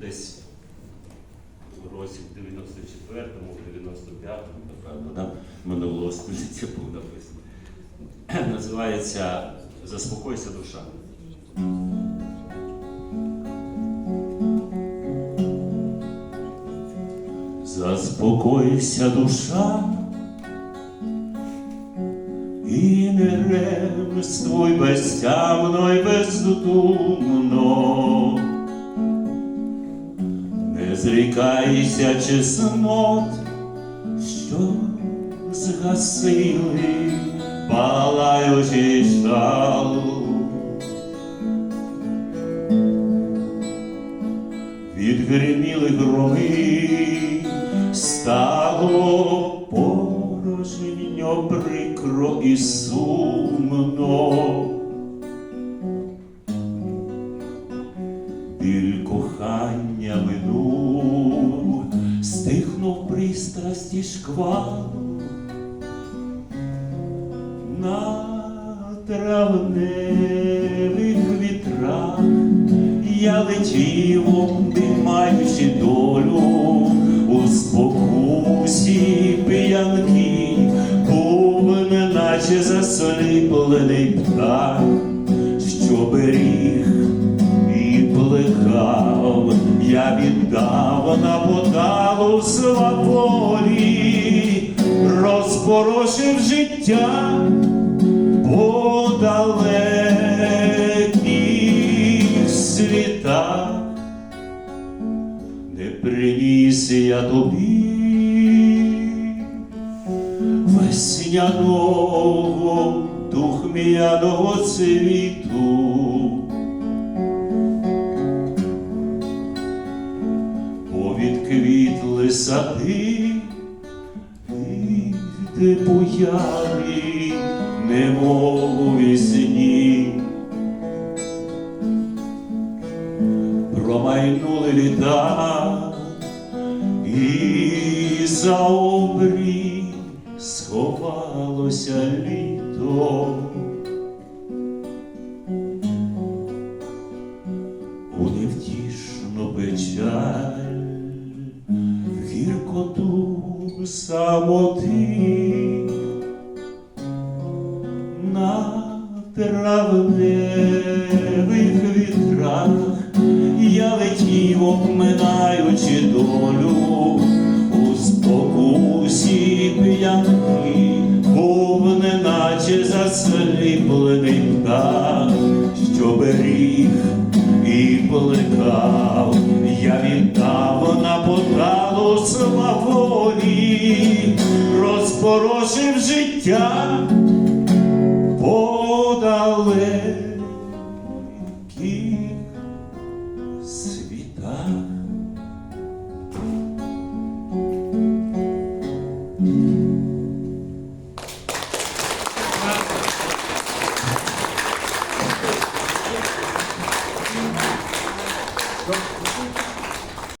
десь в році в 94-му, в 95-му, напевно, да? минулого століття був написаний. Називається Заспокойся душа. Заспокойся душа і не ремствуй безтямно й бездумно, зрікайся чеснот, що згасили палаючий жал. Відгриміли громи, стало порожньо прикро і сумно. Пристрасті шквал на травневих вітрах. Я летів, обіймаючи долю у спокусі п'янки, був неначе засліплений птах, що беріг і плекав, я віддав на поталу сваволі, розпорошив життя по далеких світах, не приніс я тобі весняного духмяного цвіту. Сади, і де буяли, немов вісні. Промайнули літа, і за обрій сховалося літо. В самоти, на травневих вітрах я летів, обминаючи долю у спокусі п'янки, був неначе засліплений птах, що беріг і плекав, я віддав на поталу розпорошив життя по далеких